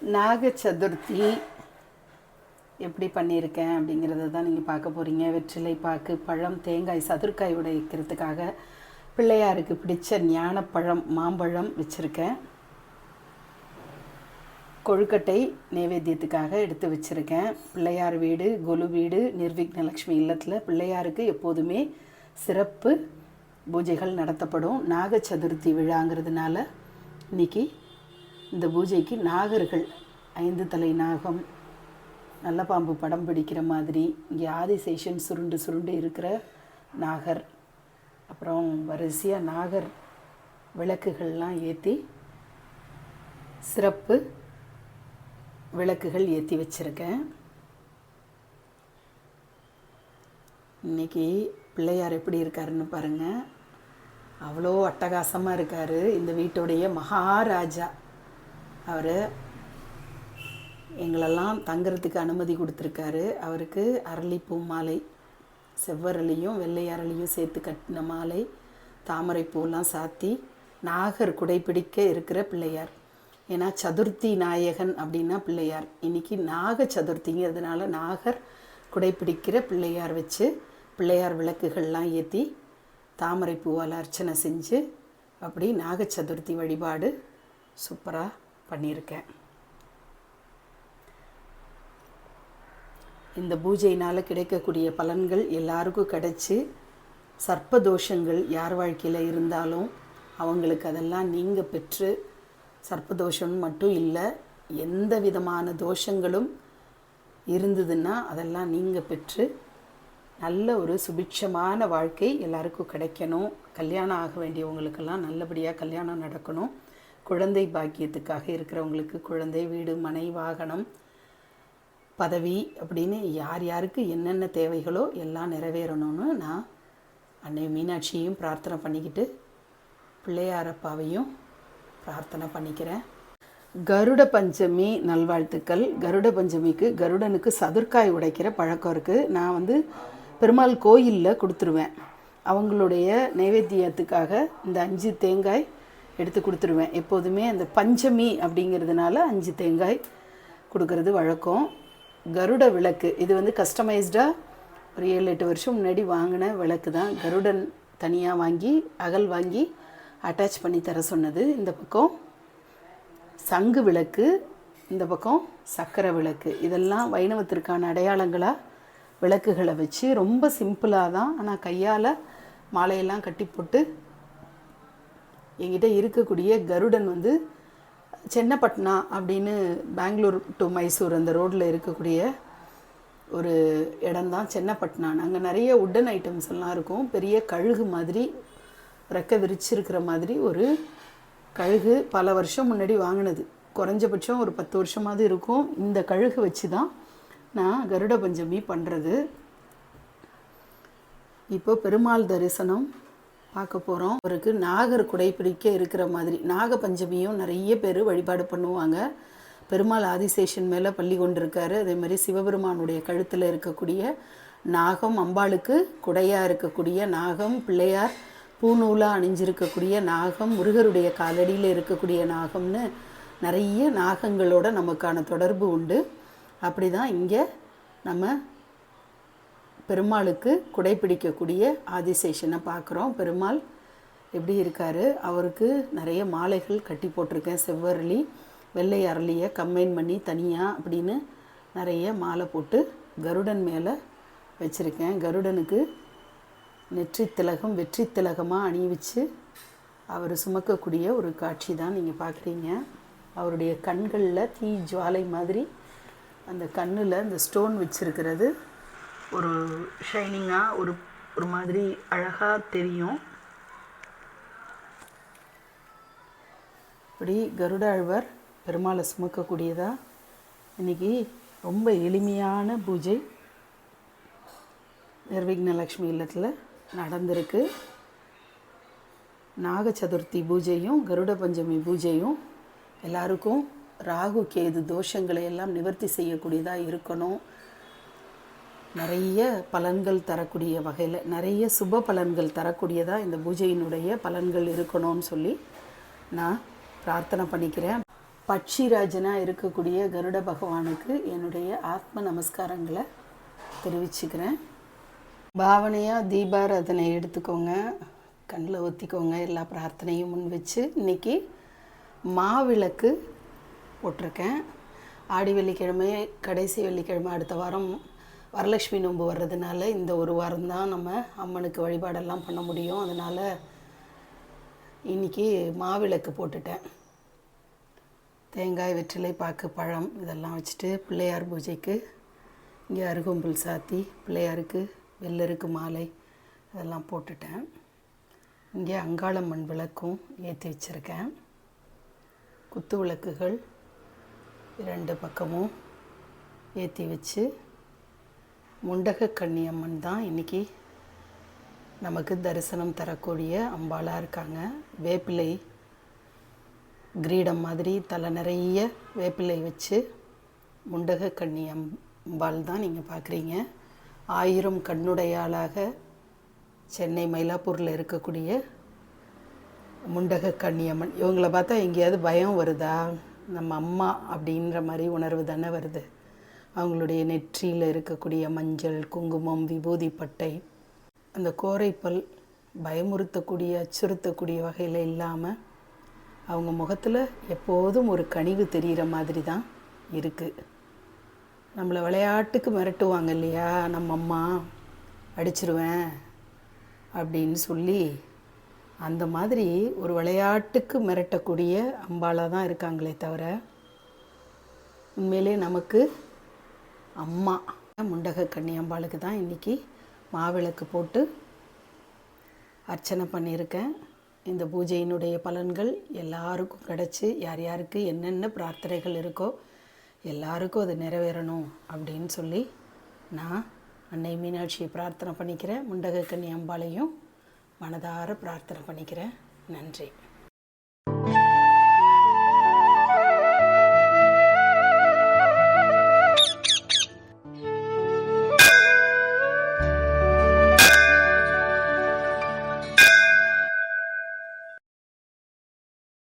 நாக சதுர்த்தி எப்படி பண்ணியிருக்கேன் அப்படிங்கிறத தான் நீங்கள் பார்க்க போகிறீங்க. வெற்றிலை பாக்கு பழம் தேங்காய் சதுர்க்காய் உடைக்கிறதுக்காக பிள்ளையாருக்கு பிடிச்ச ஞானப்பழம் மாம்பழம் வச்சுருக்கேன். கொழுக்கட்டை நைவேத்தியத்துக்காக எடுத்து வச்சுருக்கேன். பிள்ளையார் வீடு கொலு வீடு நிர்விக்னலக்ஷ்மி இல்லத்தில் பிள்ளையாருக்கு எப்போதுமே சிறப்பு பூஜைகள் நடத்தப்படும். நாக சதுர்த்தி விழாங்கிறதுனால இன்னைக்கு இந்த பூஜைக்கு நாகர்கள் ஐந்து தலை நாகம் நல்ல பாம்பு படம் பிடிக்கிற மாதிரி இங்கே ஆதிசேஷன் சுருண்டு சுருண்டு இருக்கிற நாகர். அப்புறம் வரிசையாக நாகர் விளக்குகள்லாம் ஏற்றி சிறப்பு விளக்குகள் ஏற்றி வச்சுருக்கேன். இன்னைக்கு பிள்ளையார் எப்படி இருக்காருன்னு பாருங்கள் அவ்வளோ அட்டகாசமாக இருக்கார். இந்த வீட்டுடைய மகாராஜா. அவர் எங்களெல்லாம் தங்குறதுக்கு அனுமதி கொடுத்துருக்காரு. அவருக்கு அரளிப்பூ மாலை செவ்வரளியும் வெள்ளை அரளியும் சேர்த்து கட்டின மாலை தாமரைப்பூலாம் சாத்தி நாகர் குடைப்பிடிக்க இருக்கிற பிள்ளையார். ஏன்னா சதுர்த்தி நாயகன் அப்படின்னா பிள்ளையார். இன்னைக்கு நாக சதுர்த்திங்கிறதுனால நாகர் குடைப்பிடிக்கிற பிள்ளையார் வச்சு பிள்ளையார் விளக்குகள்லாம் ஏற்றி தாமரைப்பூவால் அர்ச்சனை செஞ்சு அப்படி நாக சதுர்த்தி வழிபாடு சூப்பராக பண்ணியிருக்கேன். இந்த பூஜையினால் கிடைக்கக்கூடிய பலன்கள் எல்லாருக்கும் கிடைச்சி சர்ப்பதோஷங்கள் யார் வாழ்க்கையில் இருந்தாலும் அவங்களுக்கு அதெல்லாம் நீங்கள் பெற்று சர்ப்பதோஷம் மட்டும் இல்லை எந்த விதமான தோஷங்களும் இருந்ததுன்னா அதெல்லாம் நீங்கள் பெற்று நல்ல ஒரு சுபிட்சமான வாழ்க்கை எல்லாருக்கும் கிடைக்கணும். கல்யாணம் ஆக வேண்டியவங்களுக்கெல்லாம் நல்லபடியாக கல்யாணம் நடக்கணும். குழந்தை பாக்கியத்துக்காக இருக்கிறவங்களுக்கு குழந்தை வீடு மனை வாகனம் பதவி அப்படின்னு யார் யாருக்கு என்னென்ன தேவைகளோ எல்லாம் நிறைவேறணும்னு நான் அன்னை மீனாட்சியையும் பிரார்த்தனை பண்ணிக்கிட்டு பிள்ளையாரப்பாவையும் பிரார்த்தனை பண்ணிக்கிறேன். கருட பஞ்சமி நல்வாழ்த்துக்கள். கருட பஞ்சமிக்கு கருடனுக்கு சதுர்க்காய் உடைக்கிற பழக்கம் இருக்குது நான் வந்து பெருமாள் கோயிலில் கொடுத்துருவேன். அவங்களுடைய நைவேத்தியத்துக்காக இந்த அஞ்சு தேங்காய் எடுத்து கொடுத்துருவேன். எப்போதுமே அந்த பஞ்சமி அப்படிங்கிறதுனால அஞ்சு தேங்காய் கொடுக்கறது வழக்கம். கருட விளக்கு இது வந்து கஸ்டமைஸ்டாக ஒரு ஏழு எட்டு வருஷம் முன்னாடி வாங்கின விளக்கு தான். கருடன் தனியாக வாங்கி அகல் வாங்கி அட்டாச் பண்ணி தர சொன்னது இந்த பக்கம். சங்கு விளக்கு இந்த பக்கம் சக்கரை விளக்கு. இதெல்லாம் வைணவத்திற்கான அடையாளங்களாக விளக்குகளை வச்சு ரொம்ப சிம்பிளாக தான். ஆனால் கையால் மாலையெல்லாம் கட்டி போட்டு என்கிட்ட இருக்கக்கூடிய கருடன் வந்து சென்னப்பட்னா அப்படின்னு பெங்களூர் டு மைசூர் அந்த ரோட்டில் இருக்கக்கூடிய ஒரு இடம்தான் சென்னப்பட்னான் அங்கே நிறைய உட்டன் ஐட்டம்ஸ் எல்லாம் இருக்கும். பெரிய கழுகு மாதிரி ரெக்க விரிச்சிருக்கிற மாதிரி ஒரு கழுகு பல வருஷம் முன்னாடி வாங்கினது. குறைஞ்சபட்சம் ஒரு பத்து வருஷமாவது இருக்கும். இந்த கழுகு வச்சு தான் நான் கருட பஞ்சமி பண்ணுறது இப்போ பெருமாள் தரிசனம். பார்க்க போகிறோம் அவருக்கு நாகர் குடைப்பிடிக்க இருக்கிற மாதிரி. நாகபஞ்சமியும் நிறைய பேர் வழிபாடு பண்ணுவாங்க. பெருமாள் ஆதிசேஷன் மேலே பள்ளி கொண்டிருக்காரு. அதே மாதிரி சிவபெருமானுடைய கழுத்தில் இருக்கக்கூடிய நாகம் அம்பாளுக்கு குடையாக இருக்கக்கூடிய நாகம் பிள்ளையார் பூநூலாக அணிஞ்சிருக்கக்கூடிய நாகம் முருகருடைய காலடியில் இருக்கக்கூடிய நாகம்னு நிறைய நாகங்களோட நமக்கான தொடர்பு உண்டு. அப்படி தான் இங்கே நம்ம பெருமாளுக்கு குடைப்பிடிக்கக்கூடிய ஆதிசேஷனை பார்க்குறோம். பெருமாள் எப்படி இருக்கார்? அவருக்கு நிறைய மாலைகள் கட்டி போட்டிருக்கேன். செவ்வரளி வெள்ளை அரளியை கம்பைன் பண்ணி தனியாக அப்படின்னு நிறைய மாலை போட்டு கருடன் மேலே வச்சுருக்கேன். கருடனுக்கு நெற்றி திலகம் வெற்றி திலகமாக அணிவிச்சு அவர் சுமக்கக்கூடிய ஒரு காட்சி தான் நீங்கள் பார்க்குறீங்க. அவருடைய கண்களில் தீ ஜுவாலை மாதிரி அந்த கண்ணில் இந்த ஸ்டோன் வச்சுருக்கிறது. ஒரு ஷைனிங்காக ஒரு ஒரு மாதிரி அழகாக தெரியும். இப்படி கருட ஆழ்வார் பெருமாளை சுமக்கக்கூடியதா? இன்றைக்கி ரொம்ப எளிமையான பூஜை. நிர்விக்னலக்ஷ்மி இல்லத்தில் நடந்திருக்கு. நாக சதுர்த்தி பூஜையும் கருட பஞ்சமி பூஜையும் எல்லாருக்கும் ராகு கேது தோஷங்களை எல்லாம் நிவர்த்தி செய்யக்கூடியதாக இருக்கணும். நிறைய பலன்கள் தரக்கூடிய வகையில் நிறைய சுப பலன்கள் தரக்கூடியதாக இந்த பூஜையினுடைய பலன்கள் இருக்கணும்னு சொல்லி நான் பிரார்த்தனை பண்ணிக்கிறேன். பட்சிராஜனாக இருக்கக்கூடிய கருட பகவானுக்கு என்னுடைய ஆத்ம நமஸ்காரங்களை தெரிவிச்சுக்கிறேன். பாவனையாக தீபாராதனை எடுத்துக்கோங்க. கண்ணில் ஒத்திக்கோங்க. எல்லா பிரார்த்தனையும் முன் வச்சு இன்றைக்கி மாவிளக்கு போட்டிருக்கேன். ஆடி வெள்ளிக்கிழமை கடைசி வெள்ளிக்கிழமை அடுத்த வாரம் வரலட்சுமி நோன்பு வர்றதுனால இந்த ஒரு வாரம் தான் நம்ம அம்மனுக்கு வழிபாடெல்லாம் பண்ண முடியும். அதனால் இன்றைக்கி மாவிளக்கு போட்டுட்டேன். தேங்காய் வெற்றிலை பாக்கு பழம் இதெல்லாம் வச்சுட்டு பிள்ளையார் பூஜைக்கு இங்கே அருகம்புல் சாத்தி பிள்ளையாருக்கு வெள்ளருக்கு மாலை இதெல்லாம் போட்டுட்டேன். இங்கே அங்காளம்மன் விளக்கும் ஏற்றி வச்சுருக்கேன். குத்து விளக்குகள் இரண்டு பக்கமும் ஏற்றி வச்சு முண்டக கன்னியம்மன் தான் இன்றைக்கி நமக்கு தரிசனம் தரக்கூடிய அம்பாளாக இருக்காங்க. வேப்பிலை கிரீடம் மாதிரி தலை நிறைய வேப்பிலை வச்சு முண்டக கண்ணி அம்பாள் தான் நீங்கள் பார்க்குறீங்க ஆயிரம் கண்ணுடையாளாக சென்னை மயிலாப்பூரில் இருக்கக்கூடிய முண்டக கண்ணியம்மன் இவங்கள பார்த்தா எங்கேயாவது பயம் வருதா? நம்ம அம்மா அப்படின்ற மாதிரி உணர்வு தானே வருது. அவங்களுடைய நெற்றியில் இருக்கக்கூடிய மஞ்சள் குங்குமம் விபூதி பட்டை அந்த கோரைப்பல் பயமுறுத்தக்கூடிய அச்சுறுத்தக்கூடிய வகையில் இல்லாமல் அவங்க முகத்தில் எப்போதும் ஒரு கனிவு தெரிகிற மாதிரி தான் இருக்குது நம்மளை விளையாட்டுக்கு மிரட்டுவாங்க இல்லையா? நம்ம அம்மா அடிச்சிருவேன் அப்படின்னு சொல்லி அந்த மாதிரி ஒரு விளையாட்டுக்கு மிரட்டக்கூடிய அம்பாளாக தான் இருக்காங்களே தவிர உண்மையிலே நமக்கு அம்மா. முண்டக கன்னி அம்பாளுக்கு தான் இன்றைக்கி மாவிளக்கு போட்டு அர்ச்சனை பண்ணியிருக்கேன். இந்த பூஜையினுடைய பலன்கள் எல்லாருக்கும் கிடச்சி யார் யாருக்கு என்னென்ன பிரார்த்தனைகள் இருக்கோ எல்லாருக்கும் அது நிறைவேறணும் அப்படின்னு சொல்லி நான் அன்னை மீனாட்சியை பிரார்த்தனை பண்ணிக்கிறேன். முண்டக கன்னி அம்பாளையும் மனதார பிரார்த்தனை பண்ணிக்கிறேன். நன்றி.